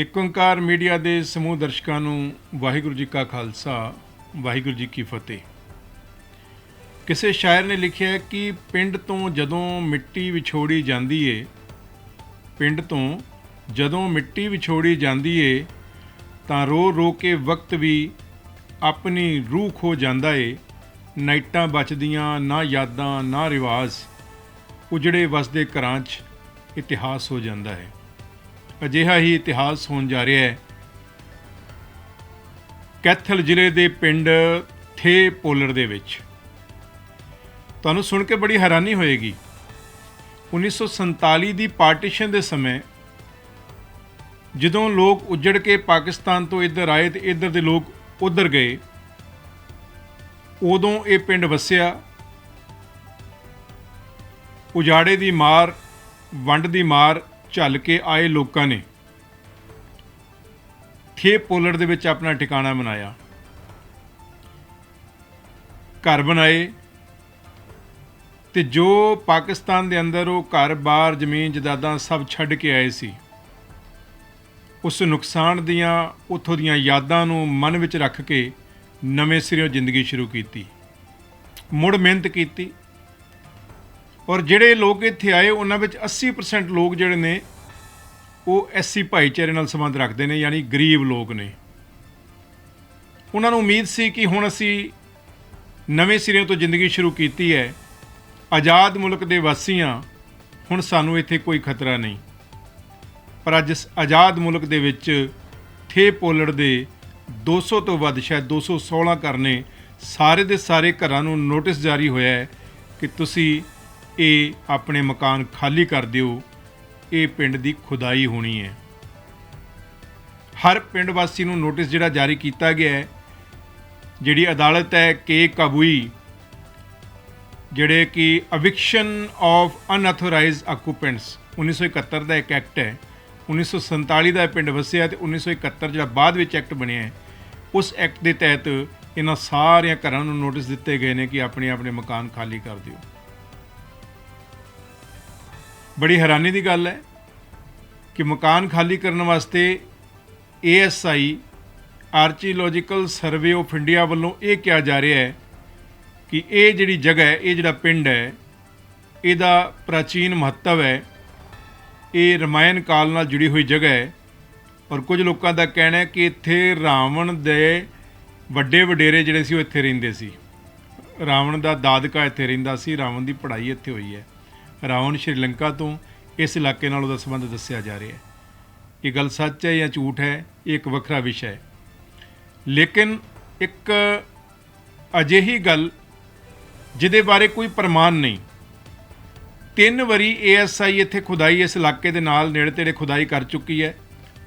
ਇੱਕ ਓੰਕਾਰ ਮੀਡੀਆ ਦੇ ਸਮੂਹ ਦਰਸ਼ਕਾਂ ਨੂੰ ਵਾਹਿਗੁਰੂ ਜੀ ਕਾ ਖਾਲਸਾ, ਵਾਹਿਗੁਰੂ ਜੀ ਕੀ ਫਤਿਹ। ਕਿਸੇ ਸ਼ਾਇਰ ਨੇ ਲਿਖਿਆ ਕਿ ਪਿੰਡ ਤੋਂ ਜਦੋਂ ਮਿੱਟੀ ਵਿਛੋੜੀ ਜਾਂਦੀ ਏ, ਪਿੰਡ ਤੋਂ ਜਦੋਂ ਮਿੱਟੀ ਵਿਛੋੜੀ ਜਾਂਦੀ ਏ, ਤਾਂ ਰੋ ਰੋ ਕੇ ਵਕਤ ਵੀ ਆਪਣੀ ਰੂਹ ਖੋ ਜਾਂਦਾ ਏ, ਨਾਈਟਾਂ ਬਚਦੀਆਂ, ਨਾ ਯਾਦਾਂ, ਨਾ ਰਿਵਾਜ਼, ਉਜੜੇ ਵਸਦੇ ਘਰਾਂ 'ਚ ਇਤਿਹਾਸ ਹੋ ਜਾਂਦਾ ਹੈ। ਅਜਿਹਾ ਹੀ ਇਤਿਹਾਸ ਹੋਣ ਜਾ ਰਿਹਾ ਹੈ। ਕੈਥਲ ਜ਼ਿਲ੍ਹੇ ਦੇ ਪਿੰਡ ਥੇ ਪੋਲਰ ਦੇ ਵਿੱਚ। ਤੁਹਾਨੂੰ ਸੁਣ ਕੇ ਬੜੀ ਹੈਰਾਨੀ ਹੋਏਗੀ। 1947 ਦੀ ਪਾਰਟੀਸ਼ਨ ਦੇ ਸਮੇਂ ਜਦੋਂ ਲੋਕ ਉੱਜੜ ਕੇ ਪਾਕਿਸਤਾਨ ਤੋਂ ਇੱਧਰ ਆਏ ਤੇ ਇੱਧਰ ਦੇ ਲੋਕ ਉੱਧਰ ਗਏ, ਉਦੋਂ ਇਹ ਪਿੰਡ ਵਸਿਆ। ਉਜਾੜੇ ਦੀ ਮਾਰ, ਵੰਡ ਦੀ ਮਾਰ ਝੱਲ ਕੇ ਆਏ ਲੋਕਾਂ ਨੇ। ਥੇ ਪੋਲੜ ਦੇ ਵਿੱਚ ਆਪਣਾ ਟਿਕਾਣਾ ਬਣਾਇਆ ਘਰ ਬਣਾਏ ਤੇ ਜੋ ਪਾਕਿਸਤਾਨ ਦੇ ਅੰਦਰ ਉਹ ਘਰ-ਬਾਰ ਜ਼ਮੀਨ ਜਦਾਦਾਂ ਸਭ ਛੱਡ ਕੇ ਆਏ ਸੀ। ਉਸ ਨੁਕਸਾਨ ਦੀਆਂ, ਉਥੋਂ ਦੀਆਂ ਯਾਦਾਂ ਨੂੰ ਮਨ ਵਿੱਚ ਰੱਖ ਕੇ ਨਵੇਂ ਸਿਰਿਓਂ ਜ਼ਿੰਦਗੀ ਸ਼ੁਰੂ ਕੀਤੀ। ਮੁੜ ਮਿਹਨਤ ਕੀਤੀ ਔਰ ਜਿਹੜੇ ਲੋਕ ਇੱਥੇ ਆਏ, ਉਹਨਾਂ ਵਿੱਚ 80% ਲੋਕ ਜਿਹੜੇ ਨੇ, ਉਹ ਐਸਸੀ ਭਾਈਚਾਰੇ ਨਾਲ ਸੰਬੰਧ ਰੱਖਦੇ ਨੇ, ਯਾਨੀ ਗਰੀਬ ਲੋਕ ਨੇ। ਉਹਨਾਂ ਨੂੰ ਉਮੀਦ ਸੀ ਕਿ ਹੁਣ ਅਸੀਂ ਨਵੇਂ ਸਿਰੇ ਤੋਂ ਜ਼ਿੰਦਗੀ ਸ਼ੁਰੂ ਕੀਤੀ ਹੈ। ਆਜ਼ਾਦ ਮੁਲਕ ਦੇ ਵਾਸੀਆਂ ਹੁਣ ਸਾਨੂੰ ਇੱਥੇ ਕੋਈ ਖਤਰਾ ਨਹੀਂ। ਪਰ ਅੱਜ ਇਸ ਆਜ਼ਾਦ ਮੁਲਕ ਦੇ ਵਿੱਚ ਥੇ ਪੋਲੜ ਦੇ 200 ਤੋਂ ਵੱਧ, ਸ਼ਾਇਦ 216 ਘਰ ਨੇ, ਸਾਰੇ ਦੇ ਸਾਰੇ ਘਰਾਂ ਨੂੰ ਨੋਟਿਸ ਜਾਰੀ ਹੋਇਆ ਹੈ ਕਿ ਤੁਸੀਂ ਇਹ ਆਪਣੇ ਮਕਾਨ ਖਾਲੀ ਕਰ ਦਿਓ, ਇਹ ਪਿੰਡ ਦੀ ਖੁਦਾਈ ਹੋਣੀ ਹੈ। ਹਰ ਪਿੰਡ ਵਾਸੀ ਨੂੰ ਨੋਟਿਸ ਜਿਹੜਾ ਜਾਰੀ ਕੀਤਾ ਗਿਆ ਹੈ, ਜਿਹੜੀ ਅਦਾਲਤ ਹੈ ਕੇ ਕਾਬੂਈ, ਜਿਹੜੇ ਕਿ ਅਵਿਕਸ਼ਨ ਆਫ ਅਨਅਥੋਰਾਈਜ਼ਡ ਆਕੂਪੈਂਟਸ 1971 ਦਾ ਇੱਕ ਐਕਟ ਹੈ 1947 ਦਾ ਇਹ ਪਿੰਡ ਵਸਿਆ ਤੇ 1971 ਜਿਹੜਾ ਬਾਅਦ ਵਿੱਚ ਐਕਟ ਬਣਿਆ ਹੈ, ਉਸ ਐਕਟ ਦੇ ਤਹਿਤ ਇਹਨਾਂ ਸਾਰਿਆਂ ਘਰਾਂ ਨੂੰ ਨੋਟਿਸ ਦਿੱਤੇ ਗਏ ਨੇ ਕਿ ਆਪਣੇ ਆਪਣੇ ਮਕਾਨ ਖਾਲੀ ਕਰ ਦਿਓ। ਬੜੀ ਹੈਰਾਨੀ ਦੀ ਗੱਲ ਹੈ ਕਿ ਮਕਾਨ ਖਾਲੀ ਕਰਨ ਵਾਸਤੇ ASI archaeological survey of India ਵੱਲੋਂ ਇਹ ਕਿਹਾ ਜਾ ਰਿਹਾ ਹੈ ਕਿ ਇਹ ਜਿਹੜੀ ਜਗ੍ਹਾ ਹੈ, ਇਹ ਜਿਹੜਾ ਪਿੰਡ ਹੈ, ਇਹਦਾ ਪ੍ਰਾਚੀਨ ਮਹੱਤਵ ਹੈ। ਇਹ ਰਮਾਇਣ ਕਾਲ ਨਾਲ ਜੁੜੀ ਹੋਈ ਜਗ੍ਹਾ ਹੈ ਔਰ ਕੁਝ ਲੋਕਾਂ ਦਾ ਕਹਿਣਾ ਹੈ ਕਿ ਇੱਥੇ ਰਾਵਣ ਦੇ ਵੱਡੇ ਵਡੇਰੇ ਜਿਹੜੇ ਸੀ, ਉਹ ਇੱਥੇ ਰਹਿੰਦੇ ਸੀ। ਰਾਵਣ ਦਾ ਦਾਦਕਾ ਇੱਥੇ ਰਹਿੰਦਾ ਸੀ, ਰਾਵਣ ਦੀ ਪੜ੍ਹਾਈ ਇੱਥੇ ਹੋਈ ਹੈ। ਰਾਵਣ ਸ਼੍ਰੀਲੰਕਾ ਤੋਂ ਇਸ ਇਲਾਕੇ ਨਾਲ ਉਹਦਾ ਸੰਬੰਧ ਦੱਸਿਆ ਜਾ ਰਿਹਾ ਹੈ। ਇਹ ਗੱਲ ਸੱਚ ਹੈ ਜਾਂ ਝੂਠ ਹੈ, ਇਹ ਇੱਕ ਵੱਖਰਾ ਵਿਸ਼ਾ ਹੈ। ਲੇਕਿਨ ਇੱਕ ਅਜਿਹੀ ਗੱਲ ਜਿਹਦੇ ਬਾਰੇ ਕੋਈ ਪ੍ਰਮਾਣ ਨਹੀਂ। ਤਿੰਨ ਵਾਰੀ ਏਐਸਆਈ ਇੱਥੇ ਖੁਦਾਈ ਇਸ ਇਲਾਕੇ ਦੇ ਨਾਲ ਨੇੜੇ ਤੇੜੇ ਖੁਦਾਈ ਕਰ ਚੁੱਕੀ ਹੈ।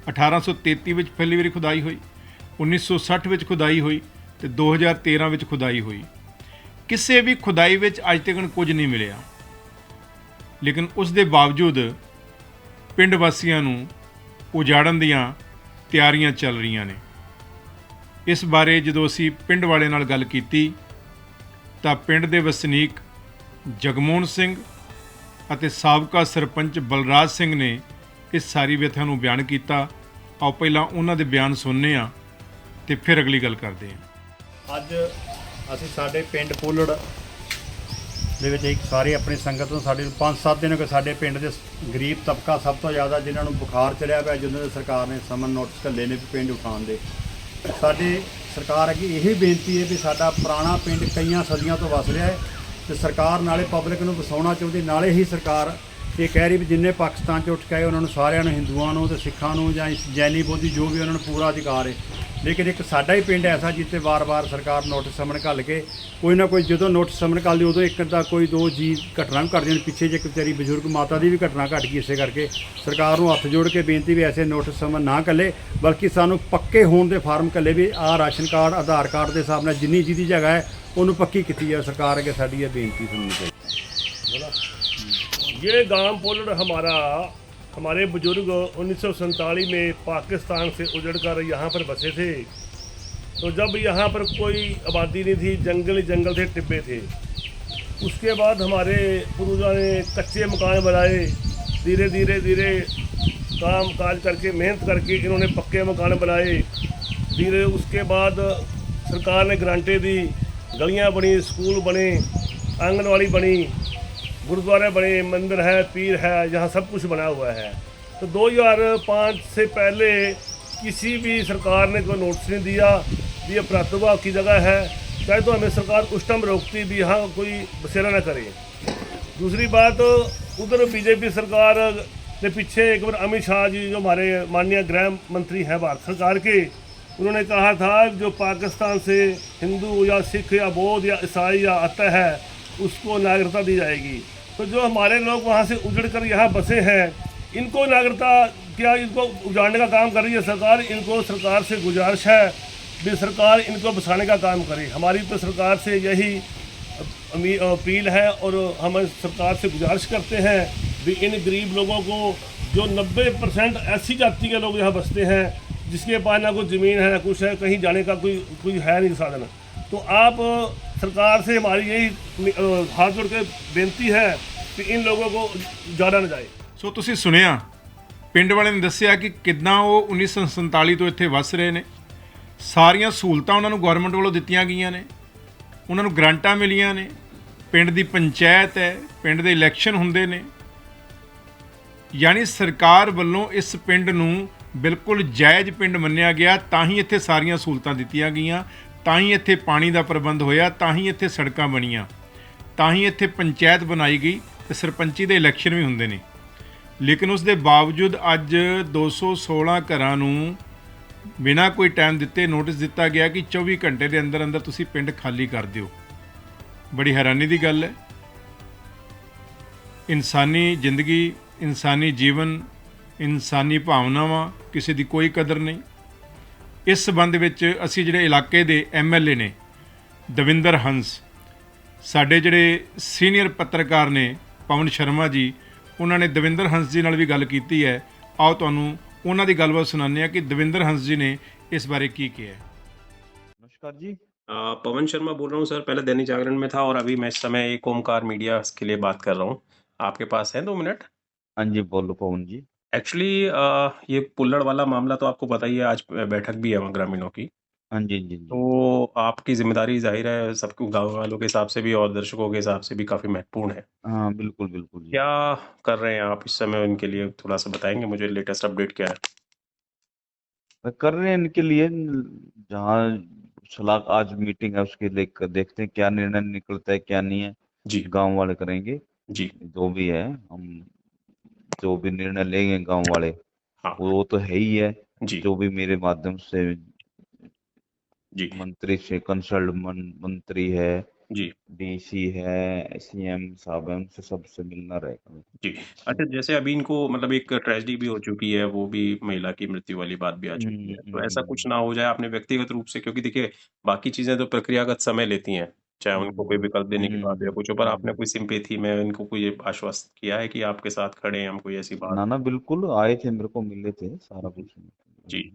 1833 ਵਿੱਚ ਪਹਿਲੀ ਵਾਰੀ ਖੁਦਾਈ ਹੋਈ 1960 ਵਿੱਚ ਖੁਦਾਈ ਹੋਈ ਤੇ 2013 ਵਿੱਚ ਖੁਦਾਈ ਹੋਈ। ਕਿਸੇ ਵੀ ਖੁਦਾਈ ਵਿੱਚ ਅੱਜ ਤੱਕ ਕੁਝ ਨਹੀਂ ਮਿਲਿਆ। ਲੇਕਿਨ ਉਸ ਦੇ ਬਾਵਜੂਦ ਪਿੰਡ ਵਾਸੀਆਂ ਨੂੰ ਉਜਾੜਨ ਦੀਆਂ ਤਿਆਰੀਆਂ ਚੱਲ ਰਹੀਆਂ ਨੇ। ਇਸ ਬਾਰੇ ਜਦੋਂ ਅਸੀਂ ਪਿੰਡ ਵਾਲੇ ਨਾਲ ਗੱਲ ਕੀਤੀ, ਤਾਂ ਪਿੰਡ ਦੇ ਵਸਨੀਕ ਜਗਮੋਹਨ ਸਿੰਘ ਅਤੇ ਸਾਬਕਾ ਸਰਪੰਚ ਬਲਰਾਜ ਸਿੰਘ ਨੇ ਇਸ ਸਾਰੀ ਵਿਥਾ ਨੂੰ ਬਿਆਨ ਕੀਤਾ। ਆਓ ਪਹਿਲਾਂ ਉਹਨਾਂ ਦੇ ਬਿਆਨ ਸੁਣਨੇ ਆ ਤੇ ਫਿਰ ਅਗਲੀ ਗੱਲ ਕਰਦੇ ਹਾਂ ਅੱਜ ਅਸੀਂ ਸਾਡੇ ਪਿੰਡ ਪੋਲੜ ਦੇ ਵਿੱਚ ਇੱਕ ਸਾਰੇ ਆਪਣੀ ਸੰਗਤ ਨੂੰ ਸਾਡੇ 5-7 ਦਿਨ ਹੋ ਗਏ ਸਾਡੇ ਪਿੰਡ ਦੇ ਗਰੀਬ ਤਬਕਾ ਸਭ ਤੋਂ ਜ਼ਿਆਦਾ ਜਿਨ੍ਹਾਂ ਨੂੰ ਬੁਖਾਰ ਚੜਿਆ ਪਿਆ ਜਦੋਂ ਦੇ ਸਰਕਾਰ ਨੇ ਸਮਨ ਨੋਟਿਸ ਘੱਲੇ ਨੇ ਵੀ ਪਿੰਡ ਉਠਾਉਣ ਦੇ। ਸਾਡੀ ਸਰਕਾਰ ਅੱਗੇ ਇਹ ਬੇਨਤੀ ਹੈ ਵੀ ਸਾਡਾ ਪੁਰਾਣਾ ਪਿੰਡ ਕਈਆਂ ਸਦੀਆਂ ਤੋਂ ਵਸ ਰਿਹਾ ਹੈ ਤੇ ਸਰਕਾਰ ਨਾਲੇ ਪਬਲਿਕ ਨੂੰ ਵਸਾਉਣਾ ਚਾਹੁੰਦੀ, ਨਾਲੇ ਹੀ ਸਰਕਾਰ ਇਹ ਕਹਿ ਰਹੀ ਵੀ ਜਿੰਨੇ ਪਾਕਿਸਤਾਨ ਚ ਉੱਠ ਕੇ ਆਏ, ਉਹਨਾਂ ਨੂੰ ਸਾਰਿਆਂ ਨੂੰ, ਹਿੰਦੂਆਂ ਨੂੰ ਤੇ ਸਿੱਖਾਂ ਨੂੰ ਜਾਂ ਜੈਨੀ ਬੋਧੀ ਜੋ ਵੀ ਉਹਨਾਂ ਨੂੰ ਪੂਰਾ ਅਧਿਕਾਰ ਹੈ ਲੇਕਿਨ ਇੱਕ ਸਾਡਾ ਹੀ ਪਿੰਡ ਐਸਾ ਜਿੱਥੇ ਵਾਰ-ਵਾਰ ਸਰਕਾਰ ਨੋਟਿਸ ਸਮਨ ਘੱਲ ਕੇ ਕੋਈ ਨਾ ਕੋਈ ਜਦੋਂ ਨੋਟਿਸ ਸਮਨ ਘੱਲਦੀ ਉਦੋਂ ਇੱਕ ਦਾ ਕੋਈ ਦੋ ਜੀ ਘਟਨਾ ਵੀ ਘਟ ਜਾਣ ਪਿੱਛੇ ਜੇ ਇੱਕ ਵਿਚਾਰੀ ਬਜ਼ੁਰਗ ਮਾਤਾ ਦੀ ਵੀ ਘਟਨਾ ਘਟ ਗਈ ਇਸੇ ਕਰਕੇ ਸਰਕਾਰ ਨੂੰ ਹੱਥ ਜੋੜ ਕੇ ਬੇਨਤੀ ਵੀ ਐਸੇ ਨੋਟਿਸ ਸਮਨ ਨਾ ਘੱਲੇ ਬਲਕਿ ਸਾਨੂੰ ਪੱਕੇ ਹੋਣ ਦੇ ਫਾਰਮ ਘੱਲੇ ਵੀ ਆਹ ਰਾਸ਼ਨ ਕਾਰਡ ਆਧਾਰ ਕਾਰਡ ਦੇ ਹਿਸਾਬ ਨਾਲ ਜਿੰਨੀ ਜਿਹਦੀ ਜਗ੍ਹਾ ਹੈ ਉਹਨੂੰ ਪੱਕੀ ਕੀਤੀ ਜਾਵੇ ਸਰਕਾਰ ਅੱਗੇ ਸਾਡੀ ਇਹ ਬੇਨਤੀ ਸੁਣਨੀ ਚਾਹੀਦੀ ये गांव पोलड़ हमारा हमारे बुज़ुर्ग उन्नीस में पाकिस्तान से उजड़कर यहाँ पर बसे थे। तो जब यहाँ पर कोई आबादी नहीं थी, जंगल ही जंगल थे, टिब्बे थे। उसके बाद हमारे पूर्वजों ने कच्चे मकान बनाए। धीरे धीरे धीरे काम काज करके, मेहनत करके इन्होंने पक्के मकान बनाए। धीरे उसके बाद सरकार ने ग्रांटें दी, गलियाँ बनी, स्कूल बने, आंगनवाड़ी बनी। गुरुद्वारे बने मंदिर है पीर है, यहाँ सब कुछ बना हुआ है। तो 2005 से पहले किसी भी सरकार ने कोई नोटिस नहीं दिया, ये प्रातुर्भाव की जगह है। चाहे तो हमें सरकार उस टाइम रोकती भी, यहाँ कोई बसेरा ना करे। दूसरी बात, उधर बीजेपी सरकार ने पीछे एक बार अमित शाह जी, जो हमारे माननीय गृह मंत्री हैं भारत सरकार के, उन्होंने कहा था, जो पाकिस्तान से हिंदू या सिख या बौद्ध या ईसाई या आता है उसको नागरिकता दी जाएगी। तो जो हमारे लोग वहाँ से उजड़ कर यहाँ बसे हैं, इनको नागरिकता, क्या इनको उजाड़ने का काम कर रही है सरकार? इनको सरकार से गुजारिश है भी सरकार इनको बसाने का काम करे। हमारी तो सरकार से यही अपील है और हम सरकार से गुजारिश करते हैं भी इन गरीब लोगों को जो 90 परसेंट ऐसी जाति के लोग यहाँ बसते हैं, जिसके पास ना कोई ज़मीन है, ना कुछ है, कहीं जाने का कोई कोई है नहीं साधन। तो आप सरकार से हमारी यही अ, हाथ जोड़ के बेनती है कि इन लोगों को जाना न जाए ਸੋ ਤੁਸੀਂ ਸੁਣਿਆ ਪਿੰਡ ਵਾਲਿਆਂ ਨੇ ਦੱਸਿਆ ਕਿ ਕਿੱਦਾਂ ਉਹ 1947 ਤੋਂ ਇੱਥੇ ਵਸ ਰਹੇ ਨੇ ਸਾਰੀਆਂ ਸਹੂਲਤਾਂ ਉਹਨਾਂ ਨੂੰ ਗਵਰਨਮੈਂਟ ਵੱਲੋਂ ਦਿੱਤੀਆਂ ਗਈਆਂ ਨੇ ਉਹਨਾਂ ਨੂੰ ਗ੍ਰਾਂਟਾਂ ਮਿਲੀਆਂ ਨੇ ਪਿੰਡ ਦੀ ਪੰਚਾਇਤ ਹੈ ਪਿੰਡ ਦੇ ਇਲੈਕਸ਼ਨ ਹੁੰਦੇ ਨੇ ਯਾਨੀ ਸਰਕਾਰ ਵੱਲੋਂ ਇਸ ਪਿੰਡ ਨੂੰ ਬਿਲਕੁਲ ਜਾਇਜ਼ ਪਿੰਡ ਮੰਨਿਆ ਗਿਆ ਤਾਂ ਹੀ ਇੱਥੇ ਸਾਰੀਆਂ ਸਹੂਲਤਾਂ ਦਿੱਤੀਆਂ ਗਈਆਂ ਤਾਂ ਹੀ ਇੱਥੇ ਪਾਣੀ ਦਾ ਪ੍ਰਬੰਧ ਹੋਇਆ, ਤਾਂ ਹੀ ਇੱਥੇ ਸੜਕਾਂ ਬਣੀਆਂ। ਤਾਂ ਹੀ ਇੱਥੇ ਪੰਚਾਇਤ ਬਣਾਈ ਗਈ ਤੇ ਸਰਪੰਚੀ ਦੇ ਇਲੈਕਸ਼ਨ ਵੀ ਹੁੰਦੇ ਨੇ। ਲੇਕਿਨ ਉਸ ਦੇ ਬਾਵਜੂਦ ਅੱਜ 216 ਘਰਾਂ ਨੂੰ ਬਿਨਾਂ ਕੋਈ ਟਾਈਮ ਦਿੱਤੇ ਨੋਟਿਸ ਦਿੱਤਾ ਗਿਆ ਕਿ 24 ਘੰਟੇ ਦੇ ਅੰਦਰ ਅੰਦਰ ਤੁਸੀਂ ਪਿੰਡ ਖਾਲੀ ਕਰ ਦਿਓ। ਬੜੀ ਹੈਰਾਨੀ ਦੀ ਗੱਲ ਹੈ। ਇਨਸਾਨੀ ਜ਼ਿੰਦਗੀ, ਇਨਸਾਨੀ ਜੀਵਨ, ਇਨਸਾਨੀ ਭਾਵਨਾਵਾਂ ਕਿਸੇ ਦੀ ਕੋਈ ਕਦਰ ਨਹੀਂ। ਇਸ ਸਬੰਧ ਵਿੱਚ ਅਸੀਂ ਜਿਹੜੇ ਇਲਾਕੇ ਦੇ ਐਮਐਲਏ ਨੇ ਦਵਿੰਦਰ ਹੰਸ ਸਾਡੇ ਜਿਹੜੇ ਸੀਨੀਅਰ ਪੱਤਰਕਾਰ ਨੇ ਪਵਨ ਸ਼ਰਮਾ ਜੀ ਉਹਨਾਂ ਨੇ ਦਵਿੰਦਰ ਹੰਸ ਜੀ ਨਾਲ ਵੀ ਗੱਲ ਕੀਤੀ ਹੈ ਆਓ ਤੁਹਾਨੂੰ ਉਹਨਾਂ ਦੀ ਗੱਲਬਾਤ ਸੁਣਾਉਂਦੇ ਹਾਂ ਕਿ ਦਵਿੰਦਰ ਹੰਸ ਜੀ ਨੇ ਇਸ ਬਾਰੇ ਕੀ ਕਿਹਾ ਹੈ नमस्कार जी अ, पवन शर्मा बोल रहा हूँ सर पहले दैनिक जागरण में था और अभी मैं इस समय एक ओमकार मीडिया के लिए बात कर रहा हूँ आपके पास है दो मिनट हाँ जी बोलो पवन जी एक्चुअली ये पुल्लड़ वाला मामला तो आपको पता ही है आज बैठक भी है वहाँ ग्रामीणों की। हाँ जी जी जी। तो आपकी ज़िम्मेदारी ज़ाहिर है सबको गाँव वालों के हिसाब से भी और दर्शकों के हिसाब से भी काफ़ी महत्वपूर्ण है। हाँ बिल्कुल बिल्कुल जी। क्या कर रहे हैं आप इस समय उनके लिए? थोड़ा सा बताएँगे मुझे लेटेस्ट अपडेट क्या है? कर रहे हैं इनके लिए जहाँ सलाह आज मीटिंग है उसके लेकर देखते हैं क्या निर्णय निकलता है क्या नहीं है। जी। गाँव वाले करेंगे। जी। जो भी है हम जो भी निर्णय लेंगे गाँव वाले हाँ। वो तो है ही है। जी। जो भी मेरे माध्यम से जी। मंत्री से कंसल्ट मंत्री है जी। डीसी है सीएम साहब है उनसे सबसे मिलना रहेगा जी। अच्छा जैसे अभी इनको मतलब एक ट्रेजिडी भी हो चुकी है वो भी महिला की मृत्यु वाली बात भी आ चुकी है। तो ऐसा कुछ ना हो जाए आपने व्यक्तिगत रूप से क्योंकि देखिए बाकी चीज़ें तो प्रक्रियागत समय लेती हैं। चाहे उनको कोई विकल्प देने की बात या कुछ हो पर आपने कोई सिंपेथी में इनको कोई आश्वस्त किया है कि आपके साथ खड़े हैं हम कोई ऐसी बात? ना ना बिल्कुल आए थे मेरे को मिले थे सारा कुछ। जी।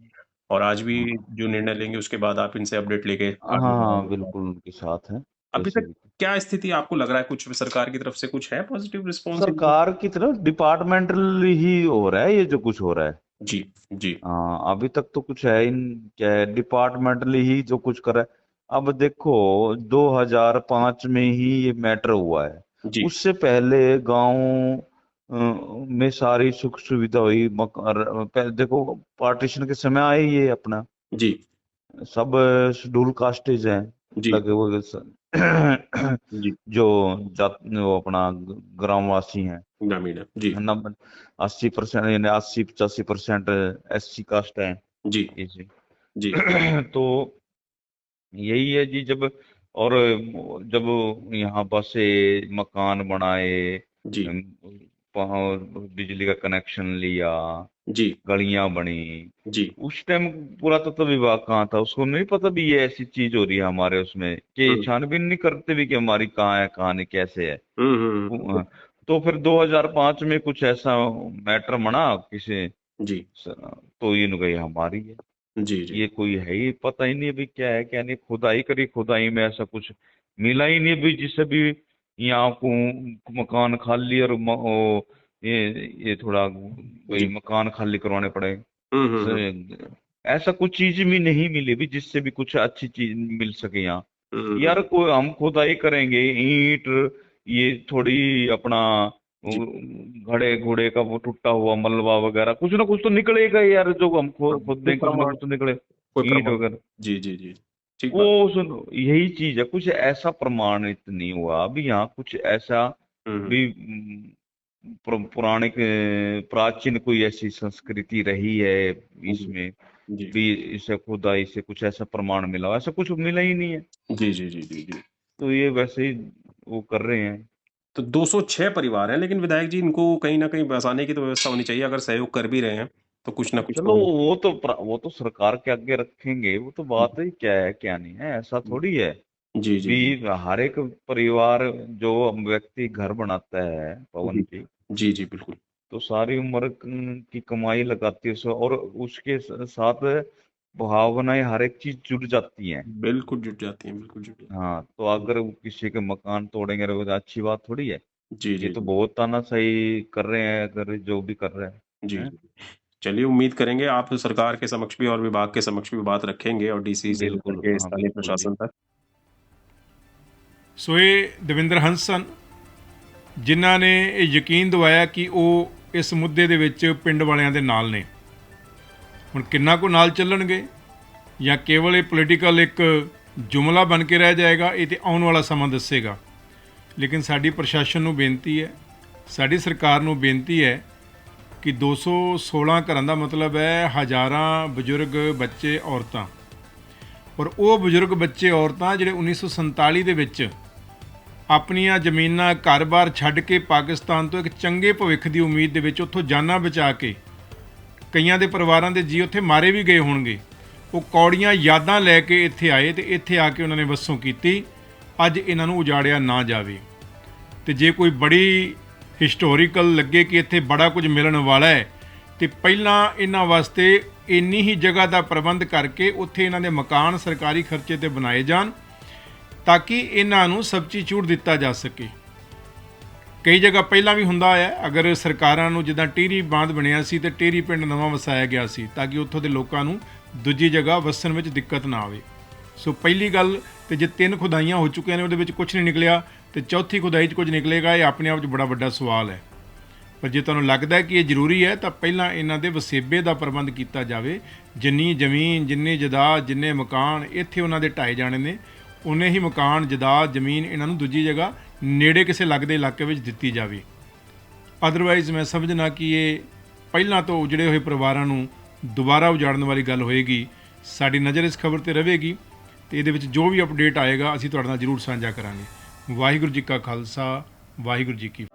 और आज भी जो निर्णय लेंगे उसके बाद आप इनसे अपडेट लेके हाँ हाँ बिल्कुल उनके साथ है अभी तक क्या स्थिति आपको लग रहा है? कुछ सरकार की तरफ़ से कुछ है पॉजिटिव रिस्पॉन्स सरकार की तरफ़ डिपार्टमेंटल ही हो रहा है ये जो कुछ हो रहा है। जी जी। हाँ अभी तक तो कुछ है इन क्या है डिपार्टमेंटली ही जो कुछ कर रहा है। अब देखो 2005 में ही ये मैटर हुआ है। जी। उससे पहले गाँव में सारी सुख सुविधा हुई देखो पार्टीशन के समय आए ये अपना। जी। सब शेड्यूल कास्टेज हैं जी। लगे हुए जी। जो जात वो अपना ग्रामवासी हैं। ग्रामीण जी। अस्सी परसेंट यानी अस्सी पचासी परसेंट एस सी कास्ट है जी। जी। तो यही है जी जब और जब यहाँ बसे मकान बनाए जी। वहाँ बिजली का कनेक्शन लिया जी। गलियाँ बनी। जी। उस टाइम पुरातत्व विभाग कहाँ था? उसको नहीं पता भी ये ऐसी चीज़ हो रही है हमारे उसमें कि हम्म। छानबीन नहीं करते भी कि हमारी कहाँ है कहाँ नहीं कैसे है? हम्म हम्म हम्म, तो फिर 2005 में कुछ ऐसा मैटर बना किसी जी। तो ये गई हमारी है। जी जी। ये कोई है ही पता ही नहीं अभी क्या है क्या नहीं खुदाई करी खुदाई में ऐसा कुछ मिला ही नहीं अभी जिससे भी यहाँ को मकान खाली और म- वो ये ये थोड़ा कोई मकान खाली करवाने पड़े। हम्म हम्म, हम्म, ऐसा कुछ चीज़ भी नहीं मिली भी जिससे भी कुछ अच्छी चीज़ मिल सके यहाँ। यार कोई हम खुदाई करेंगे ईट ये थोड़ी अपना घड़े घोड़े का वो टूटा हुआ मलबा वगैरह कुछ ना कुछ तो निकलेगा यार जो हम खुद खुद दें कुछ ना कुछ तो निकले कोई ईंट वगैरह। जी जी जी। ठीक वो सुनो यही चीज़ है कुछ ऐसा प्रमाणित नहीं हुआ अभी यहाँ कुछ ऐसा हम्म, भी हम्म, पुर- पौराणिक प्राचीन कोई ऐसी संस्कृति रही है इसमें जी। भी इसे खुदाई से कुछ ऐसा प्रमाण मिला ऐसा कुछ मिला ही नहीं है। जी जी जी जी जी। तो ये वैसे ही वो कर रहे हैं। तो 206 परिवार हैं लेकिन विधायक जी इनको कहीं ना कहीं बसाने की तो व्यवस्था होनी चाहिए अगर सहयोग कर भी रहे हैं तो कुछ ना कुछ चलो तो वो तो वो तो सरकार के आगे रखेंगे वो तो बात ही क्या है क्या नहीं है ऐसा थोड़ी है। जी जी हर एक परिवार जो व्यक्ति घर बनाता है पवन जी। जी जी बिल्कुल। तो सारी उम्र की कमाई लगाती है और उसके साथ भावनाएं हर एक चीज जुड़ जाती हैं बिल्कुल जुट जाती हैं बिल्कुल जुट जाती हाँ तो अगर वो किसी के मकान तोड़ेंगे तो अच्छी बात थोड़ी है हैं। जी जी ये तो बहुत तानाशाही कर रहे हैं अगर जो भी कर रहे हैं जी हैं? जी। चलिए उम्मीद करेंगे आप सरकार के समक्ष भी और विभाग के समक्ष भी बात रखेंगे और डीसी से बिल्कुल, लेकर के हाँ, स्थानीय बिल्कुल जी। प्रशासन तक ਸੋ ਇਹ ਦਵਿੰਦਰ ਹੰਸ ਸਨ ਜਿਨ੍ਹਾਂ ਨੇ ਇਹ ਯਕੀਨ ਦਿਵਾਇਆ ਕਿ ਉਹ ਇਸ ਮੁੱਦੇ ਦੇ ਵਿੱਚ ਪਿੰਡ ਵਾਲਿਆਂ ਦੇ ਨਾਲ ਨੇ ਹੁਣ ਕਿੰਨਾ ਕੁ ਨਾਲ ਚੱਲਣਗੇ? ਜਾਂ ਕੇਵਲ ਇਹ ਪੋਲੀਟੀਕਲ ਇੱਕ ਜੁਮਲਾ ਬਣ ਕੇ ਰਹਿ ਜਾਏਗਾ, ਇਹ ਤੇ ਆਉਣ ਵਾਲਾ ਸਮਾਂ ਦੱਸੇਗਾ। ਲੇਕਿਨ ਸਾਡੀ ਪ੍ਰਸ਼ਾਸਨ ਨੂੰ ਬੇਨਤੀ ਹੈ, ਸਾਡੀ ਸਰਕਾਰ ਨੂੰ ਬੇਨਤੀ ਹੈ ਕਿ 216 ਘਰਾਂ ਦਾ ਮਤਲਬ ਹੈ ਹਜ਼ਾਰਾਂ ਬਜ਼ੁਰਗ ਬੱਚੇ ਔਰਤਾਂ। ਔਰ ਉਹ ਬਜ਼ੁਰਗ ਬੱਚੇ ਔਰਤਾਂ ਜਿਹੜੇ 1947 ਦੇ ਵਿੱਚ ਆਪਣੀਆਂ ਜ਼ਮੀਨਾਂ ਘਰ-ਬਾਰ ਛੱਡ ਕੇ ਪਾਕਿਸਤਾਨ ਤੋਂ ਇੱਕ ਚੰਗੇ ਭਵਿੱਖ ਦੀ ਉਮੀਦ ਦੇ ਵਿੱਚ ਉੱਥੋਂ ਜਾਨਾਂ ਬਚਾ ਕੇ ਕਈਆਂ ਦੇ ਪਰਿਵਾਰਾਂ ਦੇ ਜੀ ਉੱਥੇ ਮਾਰੇ ਵੀ ਗਏ ਹੋਣਗੇ। ਉਹ ਕੌੜੀਆਂ ਯਾਦਾਂ ਲੈ ਕੇ ਇੱਥੇ ਆਏ ਤੇ ਇੱਥੇ ਆ ਕੇ ਉਹਨਾਂ ਨੇ ਵਸੋਂ ਕੀਤੀ। ਅੱਜ ਇਹਨਾਂ ਨੂੰ ਉਜਾੜਿਆ ਨਾ ਜਾਵੇ। ਤੇ ਜੇ ਕੋਈ ਬੜੀ ਹਿਸਟੋਰੀਕਲ ਲੱਗੇ ਕਿ ਇੱਥੇ ਬੜਾ ਕੁਝ ਮਿਲਣ ਵਾਲਾ ਹੈ, ਤੇ ਪਹਿਲਾਂ ਇਹਨਾਂ ਵਾਸਤੇ ਇੰਨੀ ਹੀ ਜਗ੍ਹਾ ਦਾ ਪ੍ਰਬੰਧ ਕਰਕੇ ਉੱਥੇ ਇਹਨਾਂ ਦੇ ਮਕਾਨ ਸਰਕਾਰੀ ਖਰਚੇ ਤੇ ਬਣਾਏ ਜਾਣ, ਤਾਂ ਕਿ ਇਹਨਾਂ ਨੂੰ ਸਬਸਿਟਿਊਟ ਦਿੱਤਾ ਜਾ ਸਕੇ। ਕਈ ਜਗ੍ਹਾ ਪਹਿਲਾਂ ਵੀ ਹੁੰਦਾ ਹੈ ਅਗਰ ਸਰਕਾਰਾਂ ਨੂੰ ਜਿੱਦਾਂ ਟੀਰੀ ਬਾਂਧ ਬਣਿਆ ਸੀ ਤੇ ਟੀਰੀ ਪਿੰਡ ਨਵਾਂ ਵਸਾਇਆ ਗਿਆ ਸੀ, ਤਾਂ ਕਿ ਉੱਥੋਂ ਦੇ ਲੋਕਾਂ ਨੂੰ ਦੂਜੀ ਜਗ੍ਹਾ ਵਸਣ ਵਿੱਚ ਦਿੱਕਤ ਨਾ ਆਵੇ। ਸੋ ਪਹਿਲੀ ਗੱਲ ਤੇ ਜੇ ਤਿੰਨ ਖੁਦਾਈਆਂ ਹੋ ਚੁੱਕੀਆਂ ਨੇ, ਉਹਦੇ ਵਿੱਚ ਕੁਝ ਨਹੀਂ ਨਿਕਲਿਆ ਤੇ ਚੌਥੀ ਖੁਦਾਈ 'ਚ ਕੁਝ ਨਿਕਲੇਗਾ, ਇਹ ਆਪਣੇ ਆਪ 'ਚ ਬੜਾ ਵੱਡਾ ਸਵਾਲ ਹੈ। ਪਰ ਜੇ ਤੁਹਾਨੂੰ ਲੱਗਦਾ ਹੈ ਕਿ ਇਹ ਜ਼ਰੂਰੀ ਹੈ, ਤਾਂ ਪਹਿਲਾਂ ਇਹਨਾਂ ਦੇ ਵਸੇਬੇ ਦਾ ਪ੍ਰਬੰਧ ਕੀਤਾ ਜਾਵੇ। ਜਿੰਨੀ ਜ਼ਮੀਨ, ਜਿੰਨੇ ਜਦਾਦ, ਜਿੰਨੇ ਮਕਾਨ ਇੱਥੇ ਉਹਨਾਂ ਦੇ ਢਾਏ ਜਾਣੇ ਨੇ, ਉਨੇ ਹੀ ਮਕਾਨ, ਜਦਾਦ, ਜ਼ਮੀਨ ਇਹਨਾਂ ਨੂੰ ਦੂਜੀ ਜਗ੍ਹਾ ਨੇੜੇ ਕਿਸੇ ਲੱਗਦੇ ਇਲਾਕੇ ਵਿੱਚ ਦਿੱਤੀ ਜਾਵੇ। ਅਦਰਵਾਈਜ਼ ਮੈਂ ਸਮਝਣਾ ਕਿ ਇਹ ਪਹਿਲਾਂ ਤੋਂ ਉਜੜੇ ਹੋਏ ਪਰਿਵਾਰਾਂ ਨੂੰ ਦੁਬਾਰਾ ਉਜਾੜਨ ਵਾਲੀ ਗੱਲ ਹੋਏਗੀ। ਸਾਡੀ ਨਜ਼ਰ ਇਸ ਖਬਰ ਤੇ ਰਹੇਗੀ ਤੇ ਇਹਦੇ ਵਿੱਚ ਜੋ ਵੀ ਅਪਡੇਟ ਆਏਗਾ, ਅਸੀਂ ਤੁਹਾਡੇ ਨਾਲ ਜ਼ਰੂਰ ਸਾਂਝਾ ਕਰਾਂਗੇ। ਵਾਹਿਗੁਰੂ ਜੀ ਕਾ ਖਾਲਸਾ, ਵਾਹਿਗੁਰੂ ਜੀ ਕੀ